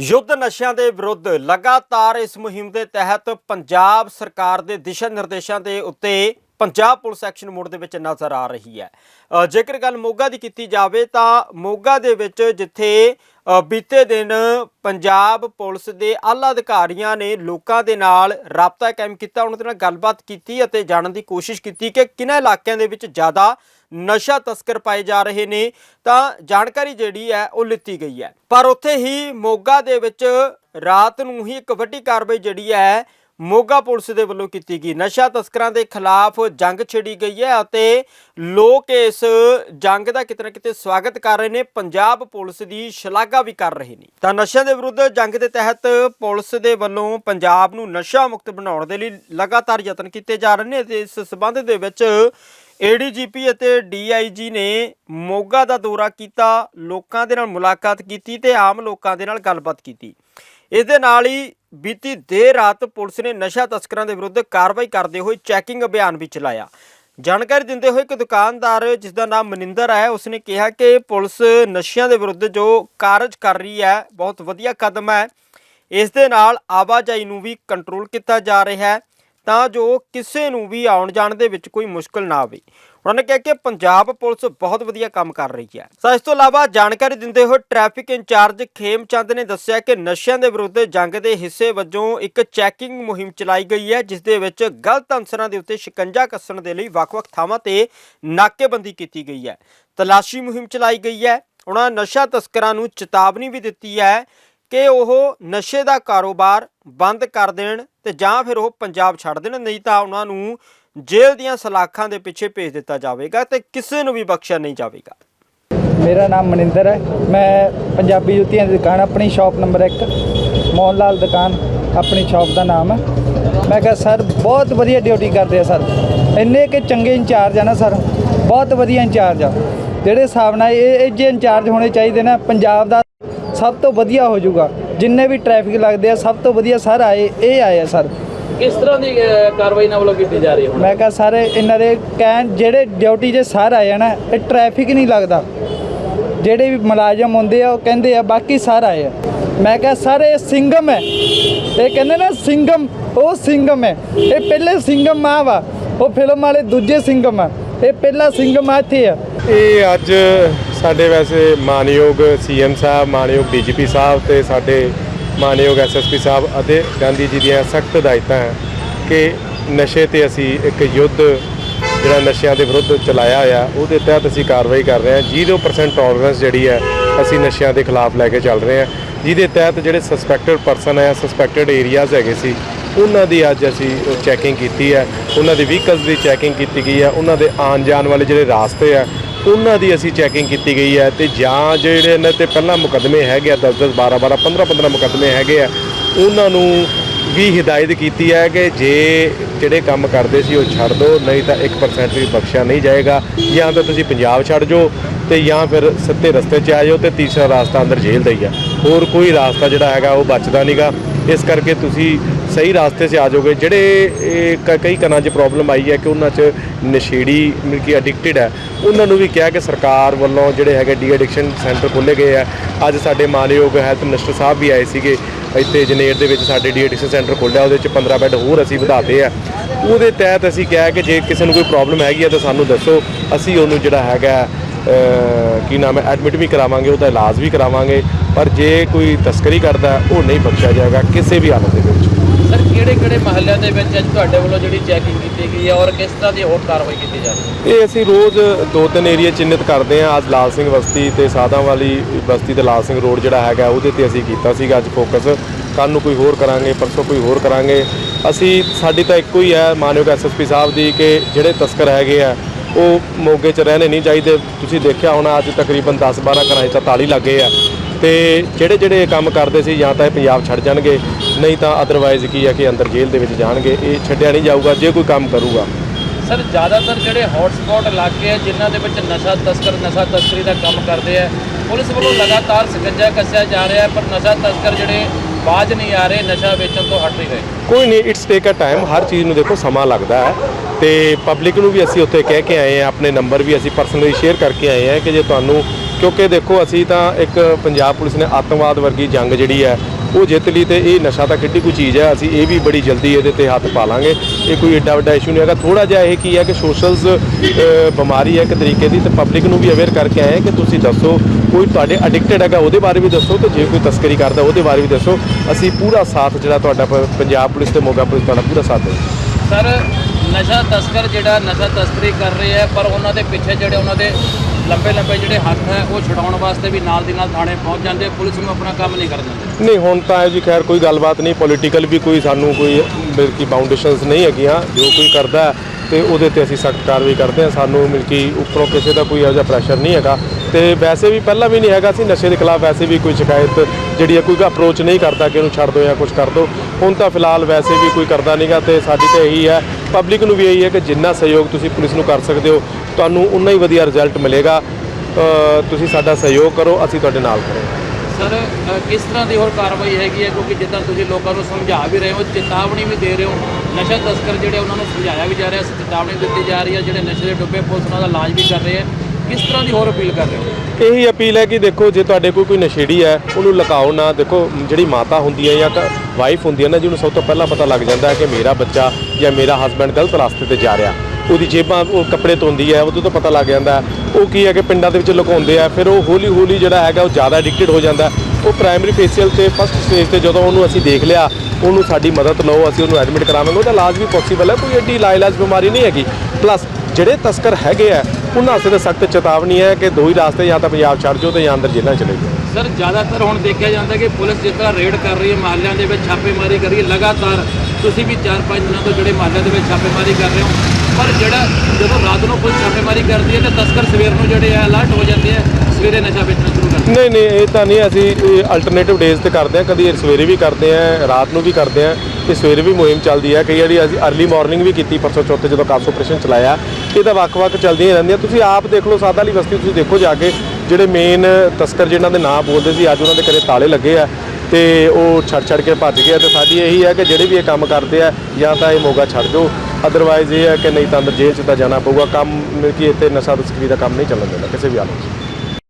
ਯੁੱਧ ਨਸ਼ਿਆਂ ਦੇ ਵਿਰੁੱਧ ਲਗਾਤਾਰ ਇਸ ਮੁਹਿੰਮ ਦੇ ਤਹਿਤ ਪੰਜਾਬ ਸਰਕਾਰ ਦੇ ਦਿਸ਼ਾ ਨਿਰਦੇਸ਼ਾਂ ਦੇ ਉੱਤੇ ਪੰਜਾਬ ਪੁਲਿਸ ਐਕਸ਼ਨ ਮੋਡ ਦੇ ਵਿੱਚ ਨਜ਼ਰ ਆ ਰਹੀ ਹੈ। ਜੇਕਰ ਗੱਲ ਮੋਗਾ ਦੀ ਕੀਤੀ ਜਾਵੇ ਤਾਂ ਮੋਗਾ ਦੇ ਵਿੱਚ ਜਿੱਥੇ ਬੀਤੇ ਦਿਨ ਪੰਜਾਬ ਪੁਲਿਸ ਦੇ ਆਲਾ ਅਧਿਕਾਰੀਆਂ ਨੇ ਲੋਕਾਂ ਦੇ ਨਾਲ ਰਾਬਤਾ ਕਾਇਮ ਕੀਤਾ, ਉਹਨਾਂ ਦੇ ਨਾਲ ਗੱਲਬਾਤ ਕੀਤੀ ਅਤੇ ਜਾਣਨ ਦੀ ਕੋਸ਼ਿਸ਼ ਕੀਤੀ ਕਿ ਕਿਹਨਾਂ ਇਲਾਕਿਆਂ ਦੇ ਵਿੱਚ ਜ਼ਿਆਦਾ ਨਸ਼ਾ ਤਸਕਰ ਪਾਏ ਜਾ ਰਹੇ ਨੇ, ਤਾਂ ਜਾਣਕਾਰੀ ਜਿਹੜੀ ਹੈ ਉਹ ਲਿੱਤੀ ਗਈ ਹੈ। ਪਰ ਉੱਥੇ ਹੀ ਮੋਗਾ ਦੇ ਵਿੱਚ ਰਾਤ ਨੂੰ ਹੀ ਇੱਕ ਵੱਡੀ ਕਾਰਵਾਈ ਜਿਹੜੀ ਹੈ ਮੋਗਾ ਪੁਲਿਸ ਦੇ ਵੱਲੋਂ ਕੀਤੀ ਗਈ। ਨਸ਼ਾ ਤਸਕਰਾਂ ਦੇ ਖਿਲਾਫ ਜੰਗ ਛਿੜੀ ਗਈ ਹੈ ਅਤੇ ਲੋਕ ਇਸ ਜੰਗ ਦਾ ਕਿਤੇ ਨਾ ਕਿਤੇ ਸਵਾਗਤ ਕਰ ਰਹੇ ਨੇ, ਪੰਜਾਬ ਪੁਲਿਸ ਦੀ ਸ਼ਲਾਘਾ ਵੀ ਕਰ ਰਹੇ ਨੇ। ਤਾਂ ਨਸ਼ਿਆਂ ਦੇ ਵਿਰੁੱਧ ਜੰਗ ਦੇ ਤਹਿਤ ਪੁਲਿਸ ਦੇ ਵੱਲੋਂ ਪੰਜਾਬ ਨੂੰ ਨਸ਼ਾ ਮੁਕਤ ਬਣਾਉਣ ਦੇ ਲਈ ਲਗਾਤਾਰ ਯਤਨ ਕੀਤੇ ਜਾ ਰਹੇ ਨੇ ਤੇ ਇਸ ਸਬੰਧ ਦੇ ਵਿੱਚ ਏਡੀਜੀਪੀ ਅਤੇ ਡੀਆਈਜੀ ਨੇ ਮੋਗਾ ਦਾ ਦੌਰਾ ਕੀਤਾ, ਲੋਕਾਂ ਦੇ ਨਾਲ ਮੁਲਾਕਾਤ ਕੀਤੀ ਤੇ ਆਮ ਲੋਕਾਂ ਦੇ ਨਾਲ ਗੱਲਬਾਤ ਕੀਤੀ। ਇਸ ਦੇ ਨਾਲ ਹੀ ਬੀਤੀ ਦੇਰ ਰਾਤ ਪੁਲਿਸ ਨੇ ਨਸ਼ਾ ਤਸਕਰਾਂ ਦੇ ਵਿਰੁੱਧ ਕਾਰਵਾਈ ਕਰਦੇ ਹੋਏ ਚੈਕਿੰਗ ਅਭਿਆਨ ਵੀ ਚਲਾਇਆ। ਜਾਣਕਾਰੀ ਦਿੰਦੇ ਹੋਏ ਇੱਕ ਦੁਕਾਨਦਾਰ, ਜਿਸ ਦਾ ਨਾਮ ਮਨਿੰਦਰ ਹੈ, ਉਸਨੇ ਕਿਹਾ ਕਿ ਪੁਲਿਸ ਨਸ਼ਿਆਂ ਦੇ ਵਿਰੁੱਧ ਜੋ ਕਾਰਜ ਕਰ ਰਹੀ ਹੈ, ਬਹੁਤ ਵਧੀਆ ਕਦਮ ਹੈ। ਇਸ ਦੇ ਨਾਲ ਆਵਾਜਾਈ ਨੂੰ ਵੀ ਕੰਟਰੋਲ ਕੀਤਾ ਜਾ ਰਿਹਾ ਹੈ। ਤਾਂ ਜੋ ਕਿਸੇ ਨੂੰ ਵੀ ਆਉਣ ਜਾਣ ਦੇ ਵਿੱਚ ਕੋਈ ਮੁਸ਼ਕਲ ਨਾ ਆਵੇ। ਉਹਨਾਂ ਨੇ ਕਿਹਾ ਕਿ ਪੰਜਾਬ ਪੁਲਿਸ ਬਹੁਤ ਵਧੀਆ ਕੰਮ ਕਰ ਰਹੀ ਹੈ। ਸੋ, ਇਸ ਤੋਂ ਇਲਾਵਾ ਜਾਣਕਾਰੀ ਦਿੰਦੇ ਹੋਏ ਟ੍ਰੈਫਿਕ ਇੰਚਾਰਜ ਖੇਮ ਚੰਦ ਨੇ ਦੱਸਿਆ ਕਿ ਨਸ਼ਿਆਂ ਦੇ ਵਿਰੁੱਧ ਜੰਗ ਦੇ ਹਿੱਸੇ ਵਜੋਂ ਇੱਕ ਚੈਕਿੰਗ ਮੁਹਿੰਮ ਚਲਾਈ ਗਈ ਹੈ, ਜਿਸ ਦੇ ਵਿੱਚ ਗਲਤ ਅਨਸਰਾਂ ਦੇ ਉੱਤੇ ਸ਼ਿਕੰਜਾ ਕੱਸਣ ਦੇ ਲਈ ਵੱਖ-ਵੱਖ ਥਾਵਾਂ ਤੇ ਨਾਕੇਬੰਦੀ ਕੀਤੀ ਗਈ ਹੈ। ਤਲਾਸ਼ੀ ਮੁਹਿੰਮ ਚਲਾਈ ਗਈ ਹੈ। ਉਹਨਾਂ ਨਸ਼ਾ ਤਸਕਰਾਂ ਨੂੰ ਚੇਤਾਵਨੀ ਵੀ ਦਿੱਤੀ ਹੈ ਕਿ ਉਹ ਨਸ਼ੇ ਦਾ ਕਾਰੋਬਾਰ ਬੰਦ ਕਰ ਦੇਣ ਤੇ ਜਾਂ ਫਿਰ ਉਹ ਪੰਜਾਬ ਛੱਡ ਦੇਣ, ਨਹੀਂ ਤਾਂ ਉਹਨਾਂ ਨੂੰ ਜੇਲ੍ਹ ਦੀਆਂ ਸਲਾਖਾਂ ਦੇ ਪਿੱਛੇ ਭੇਜ ਦਿੱਤਾ ਜਾਵੇਗਾ ਤੇ ਕਿਸੇ ਨੂੰ ਵੀ ਬਖਸ਼ਿਆ ਨਹੀਂ ਜਾਵੇਗਾ। ਮੇਰਾ ਨਾਮ ਮਨਿੰਦਰ ਹੈ। ਮੈਂ ਪੰਜਾਬੀ ਜੁੱਤੀਆਂ ਦੀ ਦੁਕਾਨ, ਆਪਣੀ ਸ਼ਾਪ ਨੰਬਰ 1 ਮੋਹਨ ਲਾਲ ਦੁਕਾਨ, ਆਪਣੀ ਸ਼ਾਪ ਦਾ ਨਾਮ ਹੈ। ਮੈਂ ਕਿਹਾ, ਸਰ, ਬਹੁਤ ਵਧੀਆ ਡਿਊਟੀ ਕਰਦੇ ਆ, ਸਰ। ਇੰਨੇ ਕਿ ਚੰਗੇ ਇੰਚਾਰਜ ਆ ਨਾ, ਸਰ। ਬਹੁਤ ਵਧੀਆ ਇੰਚਾਰਜ ਆ। ਜਿਹੜੇ ਹਿਸਾਬ ਨਾਲ ਇਹ ਇਹ ਜੇ ਇੰਚਾਰਜ ਹੋਣੇ ਚਾਹੀਦੇ ਨਾ, ਪੰਜਾਬ ਦਾ ਸਭ ਤੋਂ ਵਧੀਆ ਹੋ ਜਾਊਗਾ। ਜਿੰਨੇ ਵੀ ਟ੍ਰੈਫਿਕ ਲੱਗਦੇ ਆ ਸਭ ਤੋਂ ਵਧੀਆ ਸਰ ਆਏ ਇਹ ਆਏ ਆ ਸਰ। ਕਿਸ ਤਰ੍ਹਾਂ ਦੀ ਅਹ, ਕਾਰਵਾਈ ਨਾਲ ਵੱਲੋਂ ਕੀਤੀ ਜਾ ਰਹੀ ਹੈ ਹੁਣ? ਮੈਂ ਕਿਹਾ ਸਾਰੇ ਇਹਨਾਂ ਦੇ ਕਹਿਣ ਜਿਹੜੇ ਡਿਊਟੀ 'ਚ ਸਰ ਆਏ ਆ ਨਾ ਇਹ ਟ੍ਰੈਫਿਕ ਨਹੀਂ ਲੱਗਦਾ। ਜਿਹੜੇ ਵੀ ਮੁਲਾਜ਼ਮ ਹੁੰਦੇ ਆ ਉਹ ਕਹਿੰਦੇ ਆ ਬਾਕੀ ਸਰ ਆਏ ਆ। ਮੈਂ ਕਿਹਾ ਸਰ ਇਹ ਸਿੰਗਮ ਹੈ। ਇਹ ਕਹਿੰਦੇ ਨਾ ਸਿੰਗਮ ਉਹ ਸਿੰਗਮ ਹੈ। ਇਹ ਪਹਿਲੇ ਸਿੰਗਮ ਆ ਵਾ ਉਹ ਫਿਲਮ ਵਾਲੇ ਦੂਜੇ ਸਿੰਗਮ ਆ। ਇਹ ਪਹਿਲਾ ਸਿੰਗਮ ਆ ਇੱਥੇ ਆ। ਇਹ ਅੱਜ ਸਾਡੇ ਵੈਸੇ ਮਾਨਯੋਗ ਸੀਐਮ ਸਾਹਿਬ, ਮਾਨਯੋਗ ਡੀਜੀਪੀ ਸਾਹਿਬ ਤੇ ਸਾਡੇ ਮਾਨਯੋਗ ਐਸਐਸਪੀ ਸਾਹਿਬ ਅਤੇ ਗਾਂਧੀ ਜੀ ਦੀਆਂ ਸਖਤ ਹਦਾਇਤਾਂ ਹੈ ਕਿ ਨਸ਼ੇ ਤੇ ਅਸੀਂ ਇੱਕ ਯੁੱਧ, ਜਿਹੜਾ ਨਸ਼ਿਆਂ ਦੇ ਵਿਰੁੱਧ ਚਲਾਇਆ ਹੋਇਆ, ਉਹਦੇ ਤਹਿਤ ਅਸੀਂ ਕਾਰਵਾਈ ਕਰ ਰਹੇ ਹਾਂ। 0% ਟੋਲਰੈਂਸ ਜਿਹੜੀ ਹੈ, ਅਸੀਂ ਨਸ਼ਿਆਂ ਦੇ ਖਿਲਾਫ ਲੈ ਕੇ ਚੱਲ ਰਹੇ ਹਾਂ। ਜਿਹਦੇ ਤਹਿਤ ਜਿਹੜੇ ਸਸਪੈਕਟਡ ਪਰਸਨ ਹੈ ਸਸਪੈਕਟਡ ਏਰੀਆਜ਼ ਹੈਗੇ ਸੀ, ਉਹਨਾਂ ਦੀ ਅੱਜ ਅਸੀਂ ਚੈਕਿੰਗ ਕੀਤੀ ਹੈ। ਉਹਨਾਂ ਦੇ ਵਹੀਕਲਸ ਦੀ ਚੈਕਿੰਗ ਕੀਤੀ ਗਈ ਹੈ। ਉਹਨਾਂ ਦੇ ਆਉਣ ਜਾਣ ਵਾਲੇ ਜਿਹੜੇ ਰਾਸਤੇ ਆ ਉਹਨਾਂ ਦੀ ਅਸੀਂ ਚੈਕਿੰਗ ਕੀਤੀ ਗਈ ਹੈ ਤੇ ਜਾਂ ਜਿਹੜੇ ਇਹਨਾਂ ਤੇ ਪਹਿਲਾਂ ਮੁਕੱਦਮੇ ਹੈਗੇ ਆ 10 10 12 12 15 15 ਮੁਕੱਦਮੇ ਹੈਗੇ ਆ, ਉਹਨਾਂ ਨੂੰ ਵੀ ਹਦਾਇਤ ਕੀਤੀ ਹੈ ਕਿ ਜੇ ਜਿਹੜੇ ਕੰਮ ਕਰਦੇ ਸੀ ਉਹ ਛੱਡ ਦਿਓ ਨਹੀਂ ਤਾਂ 1% ਵੀ ਬਖਸ਼ਿਆ ਨਹੀਂ ਜਾਏਗਾ। ਜਾਂ ਤਾਂ ਤੁਸੀਂ ਪੰਜਾਬ ਛੱਡ ਜਾਓ ਤੇ ਜਾਂ ਫਿਰ ਸਿੱਧੇ ਰਸਤੇ 'ਚ ਆ ਜਾਓ ਤੇ ਤੀਸਰਾ ਰਾਸਤਾ ਅੰਦਰ ਜੇਲ੍ਹ ਦਾ ਹੀ ਆ। ਹੋਰ ਕੋਈ ਰਾਸਤਾ ਜਿਹੜਾ ਹੈਗਾ ਉਹ ਬਚਦਾ ਨਹੀਂਗਾ ਇਸ ਕਰਕੇ ਤੁਸੀਂ ਸਹੀ ਰਾਸਤੇ 'ਤੇ ਆ ਜਾਓਗੇ। ਜਿਹੜੇ ਇਹ ਕ- ਕਈ ਕਨਾਂ 'ਚ ਪ੍ਰੋਬਲਮ ਆਈ ਹੈ ਕਿ ਉਹਨਾਂ 'ਚ ਨਸ਼ੇੜੀ ਮਤਲਬ ਕਿ ਐਡਿਕਟਡ ਹੈ। ਉਹਨਾਂ ਨੂੰ ਵੀ ਕਿਹਾ ਕਿ ਸਰਕਾਰ ਵੱਲੋਂ ਜਿਹੜੇ ਹੈਗੇ ਡੀ ਐਡਿਕਸ਼ਨ ਸੈਂਟਰ ਖੋਲ੍ਹੇ ਗਏ ਆ ਅੱਜ ਸਾਡੇ ਮਾਨਯੋਗ ਹੈਲਥ ਮਿਨਿਸਟਰ ਸਾਹਿਬ ਵੀ ਆਏ ਸੀਗੇ। ਇੱਥੇ ਜਨੇਰ ਦੇ ਵਿੱਚ ਸਾਡੇ ਡੀ ਐਡਿਕਸ਼ਨ ਸੈਂਟਰ ਖੋਲ੍ਹਿਆ, ਉਹਦੇ 'ਚ 15 ਬੈੱਡ ਹੋਰ ਅਸੀਂ ਵਧਾਤੇ ਆ। ਉਹਦੇ ਤਹਿਤ ਅਸੀਂ ਕਿਹਾ ਕਿ ਜੇ ਕਿਸੇ ਨੂੰ ਕੋਈ ਪ੍ਰੋਬਲਮ ਹੈਗੀ ਹੈ ਤਾਂ ਸਾਨੂੰ ਦੱਸੋ। ਅਸੀਂ ਉਹਨੂੰ ਜਿਹੜਾ ਹੈਗਾ ਕੀ ਨਾਮ ਹੈ ਐਡਮਿਟ ਵੀ ਕਰਾਵਾਂਗੇ ਉਹਦਾ ਇਲਾਜ ਵੀ ਕਰਾਵਾਂਗੇ ਪਰ ਜੇ ਕੋਈ ਤਸਕਰੀ ਕਰਦਾ ਉਹ ਨਹੀਂ ਬਖਸ਼ਿਆ ਜਾਏਗਾ ਕਿਸੇ ਵੀ ਹਾਲਤ ਦੇ ਵਿੱਚ। ਸਰ ਕਿਹੜੇ ਕਿਹੜੇ ਮਹੱਲਿਆਂ ਦੇ ਵਿੱਚ ਅੱਜ ਤੁਹਾਡੇ ਵੱਲੋਂ ਜਿਹੜੀ ਚੈਕਿੰਗ ਕੀਤੀ ਗਈ ਹੈ ਔਰ ਕਿਸ ਤਰ੍ਹਾਂ ਦੀ ਹੋਰ ਕਾਰਵਾਈ ਕੀਤੀ ਜਾ ਰਹੀ ਹੈ? ਇਹ ਅਸੀਂ ਰੋਜ਼ ਦੋ ਤਿੰਨ ਏਰੀਆ ਚਿੰਨਿਤ ਕਰਦੇ ਹਾਂ। ਅੱਜ ਲਾਲ ਸਿੰਘ ਬਸਤੀ ਤੇ ਸਾਦਾ ਵਾਲੀ ਬਸਤੀ ਤੇ ਲਾਲ ਸਿੰਘ ਰੋਡ ਜਿਹੜਾ ਹੈਗਾ ਉਹਦੇ ਤੇ ਅਸੀਂ ਕੀਤਾ ਸੀਗਾ ਅੱਜ ਫੋਕਸ ਕੱਲ ਨੂੰ ਕੋਈ ਹੋਰ ਕਰਾਂਗੇ ਪਰਸੋਂ ਕੋਈ ਹੋਰ ਕਰਾਂਗੇ। ਅਸੀਂ ਸਾਡੀ ਤਾਂ ਇੱਕੋ ਹੀ ਹੈ ਮਾਨਯੋਗ ਐਸਐਸਪੀ ਸਾਹਿਬ ਦੀ ਕਿ ਜਿਹੜੇ ਤਸਕਰ ਹੈਗੇ ਆ ਉਹ ਮੋਗੇ 'ਚ ਰਹਿਣੇ ਨਹੀਂ ਚਾਹੀਦੇ। ਤੁਸੀਂ ਦੇਖਿਆ ਹੋਣਾ, ਅੱਜ ਤਕਰੀਬਨ 10 12 ਘਰਾਂ 'ਚ ਤਾਂ ਤਾਲੀ ਲੱਗੇ ਆ। ਤੇ ਜਿਹੜੇ ਜਿਹੜੇ ਇਹ ਕੰਮ ਕਰਦੇ ਸੀ, ਜਾਂ ਤਾਂ ਇਹ ਪੰਜਾਬ ਛੱਡ ਜਾਣਗੇ, ਨਹੀਂ ਤਾਂ ਅਦਰਵਾਈਜ਼ ਕੀ ਹੈ ਕਿ ਅੰਦਰ ਜੇਲ੍ਹ ਦੇ ਵਿੱਚ ਜਾਣਗੇ, ਇਹ ਛੱਡਿਆ ਨਹੀਂ ਜਾਊਗਾ, ਜੇ ਕੋਈ ਕੰਮ ਕਰੂਗਾ। ਸਰ, ਜ਼ਿਆਦਾਤਰ ਜਿਹੜੇ ਹੌਟ ਇਲਾਕੇ ਆ, ਜਿਨ੍ਹਾਂ ਦੇ ਵਿੱਚ ਨਸ਼ਾ ਤਸਕਰ, ਨਸ਼ਾ ਤਸਕਰੀ ਦਾ ਕੰਮ ਕਰਦੇ ਆ, ਪੁਲਿਸ ਵੱਲੋਂ ਲਗਾਤਾਰ ਸਕੰਜਾ ਕੱਸਿਆ ਜਾ ਰਿਹਾ ਪਰ ਨਸ਼ਾ ਤਸਕਰ ਜਿਹੜੇ ਬਾਜ ਨਹੀਂ ਆ ਰਹੇ, ਨਸ਼ਾ ਵੇਚਣ ਤੋਂ ਹਟ ਨਹੀਂ ਰਹੇ। ਕੋਈ ਨਹੀਂ ਇਟਸ ਟੇਕ ਅ ਟਾਈਮ ਹਰ ਚੀਜ਼ ਨੂੰ ਦੇਖੋ, ਸਮਾਂ ਲੱਗਦਾ ਹੈ। ਤੇ ਪਬਲਿਕ ਨੂੰ ਵੀ ਅਸੀਂ ਉੱਥੇ ਕਹਿ ਕੇ ਆਏ ਆ ਆਪਣੇ ਨੰਬਰ ਵੀ ਅਸੀਂ ਪਰਸਨਲੀ ਸ਼ੇਅਰ ਕਰਕੇ ਆਏ ਆ ਕਿ ਜੇ ਤੁਹਾਨੂੰ, ਕਿਉਂਕਿ ਦੇਖੋ, ਅਸੀਂ ਤਾਂ ਇੱਕ ਪੰਜਾਬ ਪੁਲਿਸ ਨੇ ਆਤੰਕਵਾਦ ਵਰਗੀ ਜੰਗ ਜਿਹੜੀ ਹੈ ਉਹ ਜਿੱਤ ਲਈ ਤੇ ਇਹ ਨਸ਼ਾ ਤਾਂ ਕਿੱਡੀ ਕੋਈ ਚੀਜ਼ ਹੈ, ਅਸੀਂ ਇਹ ਵੀ ਬੜੀ ਜਲਦੀ ਇਹਦੇ ਤੇ ਹੱਥ ਪਾ ਲਾਂਗੇ। ਇਹ ਕੋਈ ਏਡਾ ਵੱਡਾ ਇਸ਼ੂ ਨਹੀਂ ਹੈਗਾ। ਥੋੜਾ ਜਿਹਾ ਇਹ ਕੀ ਹੈ ਕਿ ਸੋਸ਼ਲਸ ਬਿਮਾਰੀ ਹੈ ਇੱਕ ਤਰੀਕੇ ਦੀ ਤੇ ਪਬਲਿਕ ਨੂੰ ਵੀ ਅਵੇਅਰ ਕਰਕੇ ਆਏ ਕਿ ਤੁਸੀਂ ਦੱਸੋ, ਕੋਈ ਤੁਹਾਡੇ ਐਡਿਕਟਡ ਹੈਗਾ ਉਹਦੇ ਬਾਰੇ ਵੀ ਦੱਸੋ ਤੇ ਜੇ ਕੋਈ ਤਸਕਰੀ ਕਰਦਾ ਉਹਦੇ ਬਾਰੇ ਵੀ ਦੱਸੋ। ਅਸੀਂ ਪੂਰਾ ਸਾਥ ਜਿਹੜਾ ਤੁਹਾਡਾ ਪ- ਪੰਜਾਬ ਪੁਲਿਸ ਤੇ ਮੋਗਾ ਪੁਲਿਸ ਤੁਹਾਡਾ ਪੂਰਾ ਸਾਥ ਦੇਵੇਗੀ ਸਰ, ਨਸ਼ਾ ਤਸਕਰ ਜਿਹੜਾ ਨਸ਼ਾ ਤਸਕਰੀ ਕਰ ਰਹੇ ਹੈ, ਪਰ ਉਹਨਾਂ ਦੇ ਪਿੱਛੇ ਜਿਹੜੇ ਉਹਨਾਂ ਦੇ ਲੰਬੇ ਲੰਬੇ ਜਿਹੜੇ ਹੱਥ ਹੈ, ਉਹ ਛਡਾਉਣ ਵਾਸਤੇ ਵੀ ਨਾਲ ਦੀ ਨਾਲ ਥਾਣੇ ਪਹੁੰਚ ਜਾਂਦੇ, ਪੁਲਿਸ ਨੂੰ ਆਪਣਾ ਕੰਮ ਨਹੀਂ ਕਰਨ ਦਿੰਦੇ। ਨਹੀਂ, ਹੁਣ ਤਾਂ ਇਹ ਜੀ ਖੈਰ ਕੋਈ ਗੱਲਬਾਤ ਨਹੀਂ, ਪੋਲੀਟੀਕਲ ਵੀ ਕੋਈ ਸਾਨੂੰ ਕੋਈ ਮਿਲਕੀ ਬਾਉਂਡੇਸ਼ਨਸ ਨਹੀਂ ਹੈਗੀਆਂ, ਜੋ ਕੋਈ ਕਰਦਾ ਤੇ ਉਹਦੇ ਤੇ ਅਸੀਂ ਸਖਤ ਕਾਰਵਾਈ ਕਰਦੇ ਹਾਂ। ਸਾਨੂੰ ਮਿਲਕੀ ਉੱਪਰੋਂ ਕਿਸੇ ਦਾ ਕੋਈ ਇਹੋ ਜਿਹਾ ਪ੍ਰੈਸ਼ਰ ਨਹੀਂ ਹੈਗਾ। ਤੇ ਵੈਸੇ ਵੀ ਪਹਿਲਾਂ ਵੀ ਨਹੀਂ ਹੈਗਾ ਸੀ ਨਸ਼ੇ ਦੇ ਖਿਲਾਫ ਵੈਸੇ ਵੀ ਕੋਈ ਸ਼ਿਕਾਇਤ ਜਿਹੜੀ ਹੈ, ਕੋਈ ਅਪਰੋਚ ਨਹੀਂ ਕਰਦਾ ਕਿ ਇਹਨੂੰ ਛੱਡ ਦਿਓ ਜਾਂ ਕੁਝ ਕਰ ਦਿਓ ਹੁਣ ਤਾਂ ਫਿਲਹਾਲ ਵੈਸੇ ਵੀ ਕੋਈ ਕਰਦਾ ਨਹੀਂਗਾ ਤੇ ਸਾਡੀ ਤਾਂ ਇਹੀ ਹੈ ਪਬਲਿਕ ਨੂੰ ਵੀ ਇਹੀ ਹੈ ਕਿ ਜਿੰਨਾ ਸਹਿਯੋਗ ਤੁਸੀਂ ਪੁਲਿਸ ਨੂੰ ਕਰ ਸਕਦੇ ਹੋ, ਤੁਹਾਨੂੰ ਉਨਾ ਹੀ ਵਧੀਆ ਰਿਜ਼ਲਟ ਮਿਲੇਗਾ। ਤੁਸੀਂ ਸਾਡਾ ਸਹਿਯੋਗ ਕਰੋ, ਅਸੀਂ ਤੁਹਾਡੇ ਨਾਲ ਖੜੇ ਹਾਂ। ਸਰ ਕਿਸ ਤਰ੍ਹਾਂ ਦੀ ਹੋਰ ਕਾਰਵਾਈ ਹੈਗੀ ਹੈ? ਕਿਉਂਕਿ ਜਿੱਦਾਂ ਤੁਸੀਂ ਲੋਕਾਂ ਨੂੰ ਸਮਝਾ ਵੀ ਰਹੇ ਹੋ, ਚੇਤਾਵਨੀ ਵੀ ਦੇ ਰਹੇ ਹੋ, ਨਸ਼ਾ ਤਸਕਰ ਜਿਹੜੇ ਉਹਨਾਂ ਨੂੰ ਸਮਝਾਇਆ ਵੀ ਜਾ ਰਿਹਾ, ਚੇਤਾਵਨੀ ਦਿੱਤੀ ਜਾ ਰਹੀ ਹੈ, ਜਿਹੜੇ ਨਸ਼ੇ ਦੇ ਡੁੱਬੇ ਪੁਲਿਸ ਉਹਨਾਂ ਦਾ ਇਲਾਜ ਵੀ ਕਰ ਰਹੇ ਹੈ। ਕਿਸ ਤਰ੍ਹਾਂ ਦੀ ਹੋਰ ਅਪੀਲ ਕਰ ਰਹੇ ਹੋ? ਇਹੀ ਅਪੀਲ ਹੈ ਕਿ ਦੇਖੋ, ਜੇ ਤੁਹਾਡੇ ਕੋਈ ਕੋਈ ਨਸ਼ੇੜੀ ਹੈ, ਉਹਨੂੰ ਲਕਾਓ ਨਾ। ਦੇਖੋ, ਜਿਹੜੀ ਮਾਤਾ ਹੁੰਦੀ ਹੈ ਜਾਂ ਵਾਈਫ ਹੁੰਦੀ ਹੈ ਨਾ, ਜਿਹਨੂੰ ਸਭ ਤੋਂ ਪਹਿਲਾਂ ਪਤਾ ਲੱਗ ਜਾਂਦਾ ਹੈ ਕਿ ਮੇਰਾ ਬੱਚਾ ਜਾਂ ਮੇਰਾ ਹਸਬੰਡ ਗਲਤ ਰਸਤੇ ਤੇ ਜਾ ਰਿਹਾ। ਉਹਦੀ ਜੇਬਾਂ ਉਹ ਕੱਪੜੇ ਧੋਂਦੀ ਹੈ ਉਦੋਂ ਤੋਂ ਪਤਾ ਲੱਗ ਜਾਂਦਾ। ਉਹ ਕੀ ਹੈ ਕਿ ਪਿੰਡਾਂ ਦੇ ਵਿੱਚ ਲੁਕਾਉਂਦੇ ਆ, ਫਿਰ ਉਹ ਹੌਲੀ ਹੌਲੀ ਜਿਹੜਾ ਹੈਗਾ ਉਹ ਜ਼ਿਆਦਾ ਐਡਿਕਟਡ ਹੋ ਜਾਂਦਾ। ਉਹ ਪ੍ਰਾਇਮਰੀ ਫੇਸੀਅਲ ਤੇ ਫਸਟ ਸਟੇਜ ਤੇ ਜਦੋਂ ਉਹਨੂੰ ਅਸੀਂ ਦੇਖ ਲਿਆ, ਉਹਨੂੰ ਸਾਡੀ ਮਦਦ ਲਓ, ਅਸੀਂ ਉਹਨੂੰ ਐਡਮਿਟ ਕਰਾਵਾਂਗੇ। ਉਹਦਾ ਇਲਾਜ ਵੀ ਪੋਸੀਬਲ ਹੈ, ਕੋਈ ਐਡੀ ਇਲਾਜ ਬਿਮਾਰੀ ਨਹੀਂ ਹੈਗੀ। ਪਲੱਸ ਜਿਹੜੇ ਤਸਕਰ ਹੈਗੇ ਆ, ਉਹਨਾਂ ਵਾਸਤੇ ਤਾਂ ਸਖਤ ਚੇਤਾਵਨੀ ਹੈ ਕਿ ਦੋ ਹੀ ਰਾਸਤੇ ਜਾਂ ਤਾਂ ਪੰਜਾਬ ਛੱਡ ਜਾਓ ਤੇ ਜਾਂ ਅੰਦਰ ਜੇਲ੍ਹਾਂ ਚਲੇ ਜਾਓ। ਸਰ ਜ਼ਿਆਦਾਤਰ ਹੁਣ ਦੇਖਿਆ ਜਾਂਦਾ ਕਿ ਪੁਲਿਸ ਜਿਸ ਤਰ੍ਹਾਂ ਰੇਡ ਕਰ ਰਹੀ ਹੈ, ਮਹੱਲਿਆਂ ਦੇ ਵਿੱਚ ਛਾਪੇਮਾਰੀ ਕਰ ਰਹੀ ਹੈ, ਲਗਾਤਾਰ ਤੁਸੀਂ ਵੀ 4-5 ਦਿਨਾਂ ਤੋਂ ਜਿਹੜੇ ਮਹੱਲਿਆਂ ਦੇ ਵਿੱਚ ਛਾਪੇਮਾਰੀ ਕਰ ਰਹੇ ਹੋ। ਪਰ ਜਿਹੜਾ ਜਦੋਂ ਰਾਤ ਨੂੰ ਪੁਲਿਸ ਛਾਪੇਮਾਰੀ ਕਰਦੀ ਹੈ ਤੇ ਤਸਕਰ ਸਵੇਰ ਨੂੰ ਜਿਹੜੇ ਆ ਅਲਰਟ ਹੋ ਜਾਂਦੇ ਆ, ਸਵੇਰੇ ਨਸ਼ਾ ਵੇਚਣਾ ਸ਼ੁਰੂ ਕਰ ਨਹੀਂ ਨਹੀਂ, ਇਹ ਤਾਂ ਨਹੀਂ ਅਸੀਂ ਅਲਟਰਨੇਟਿਵ ਡੇਜ਼ ਤੇ ਕਰਦੇ ਆ ਕਦੀ ਸਵੇਰੇ ਵੀ ਕਰਦੇ ਆ ਰਾਤ ਨੂੰ ਵੀ ਕਰਦੇ ਆ ਤੇ ਸਵੇਰੇ ਵੀ ਮੁਹਿੰਮ ਚੱਲਦੀ ਹੈ। ਕਈ ਵਾਰੀ ਅਸੀਂ ਅਰਲੀ ਮਾਰਨਿੰਗ ਵੀ ਕੀਤੀ ਪਰਸੋਂ ਚੌਥੇ ਜਦੋਂ ਕਾਸ ਆਪਰੇਸ਼ਨ ਚਲਾਇਆ। ਇਹ ਤਾਂ ਵੱਖ-ਵੱਖ ਚੱਲਦੀਆਂ ਰਹਿੰਦੀਆਂ। ਤੁਸੀਂ ਆਪ ਦੇਖ ਲਓ ਸਾਦਾ ਵਾਲੀ ਬਸਤੀ ਤੁਸੀਂ ਦੇਖੋ ਜਾ ਕੇ, ਜਿਹੜੇ ਮੇਨ ਤਸਕਰ ਜਿਨ੍ਹਾਂ ਦੇ ਨਾਂ ਬੋਲਦੇ ਸੀ, ਅੱਜ ਉਹਨਾਂ ਦੇ ਘਰੇ ਤਾਲੇ ਲੱਗੇ ਆ। ਤੇ ਉਹ ਛੱਡ ਛੱਡ ਕੇ ਭੱਜ ਗਿਆ ਆ ਤੇ ਸਾਡੀ ਇਹੀ ਹੈ ਕਿ ਜਿਹੜੇ ਵੀ ਇਹ ਕੰਮ ਕਰਦੇ ਆ, ਜਾਂ ਤਾਂ ਇਹ ਮੋਗਾ ਛੱਡ ਦਿਓ ਅਦਰਵਾਈਜ਼ ਇਹ ਹੈ ਕਿ ਨਹੀਂ ਤਾਂ ਅੰਦਰ ਜੇਲ੍ਹ 'ਚ ਤਾਂ ਜਾਣਾ ਪਊਗਾ। ਕੰਮ ਕਿ ਇੱਥੇ ਨਸ਼ਾ ਤਸਕਰੀ ਦਾ ਕੰਮ ਨਹੀਂ ਚੱਲਣ ਦਿੰਦਾ ਕਿਸੇ ਵੀ ਹਾਲਤ 'ਚ।